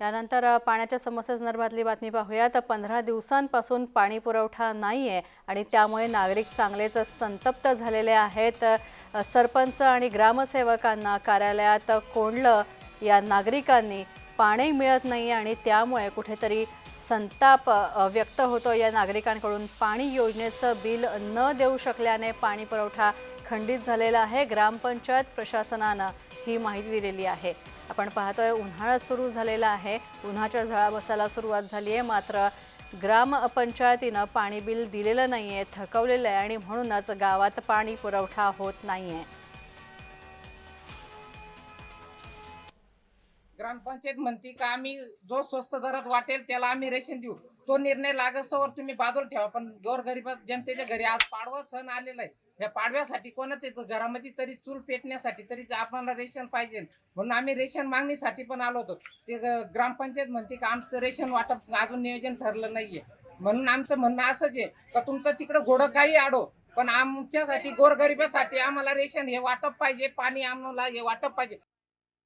यानंतर पाण्याच्या समस्येसंदर्भातली बातमी पाहूया तर पंधरा दिवसांपासून पाणी पुरवठा नाही आहे आणि त्यामुळे नागरिक चांगलेच संतप्त झालेले आहेत. सरपंच आणि ग्रामसेवकांना कार्यालयात कोंडलं या नागरिकांनी पाणी मिळत नाही आणि त्यामुळे कुठेतरी संताप व्यक्त होतो. या नागरिकांकडून पाणी योजनेचं बिल न देऊ शकल्याने पाणी पुरवठा खंडित झालेला आहे. ग्रामपंचायत प्रशासनानं ही माहिती दिलेली आहे. आपण पाहतोय उन्हाळा सुरू झालेला आहे. उन्हाच्या झळा बसायला सुरुवात झाली आहे. मात्र ग्रामपंचायतीनं पाणी बिल दिलेलं नाही आहे थकवलेलं आहे आणि म्हणूनच गावात पाणी पुरवठा होत नाही आहे ग्रामपंचायत म्हणते का आम्ही जो स्वस्त दरात वाटेल त्याला आम्ही रेशन देऊ. तो निर्णय लागस्तवर तुम्ही बाजूला ठेवा पण गोरगरीब जनतेच्या घरी आज पाडवा सण आलेला आहे. या पाडव्यासाठी कोणाच येतो? घरामध्ये तरी चूल पेटण्यासाठी तरी आपल्याला रेशन पाहिजे. म्हणून आम्ही रेशन मागणीसाठी पण आलो होतो. ते ग- ग्रामपंचायत म्हणते का आमचं रेशन वाटप अजून नियोजन ठरलं नाहीये. म्हणून आमचं म्हणणं असंच आहे का तुमचं तिकडं घोडं काही आडो पण आमच्यासाठी गोरगरिबासाठी आम्हाला रेशन हे वाटप पाहिजे पाणी आम्हाला हे वाटप पाहिजे.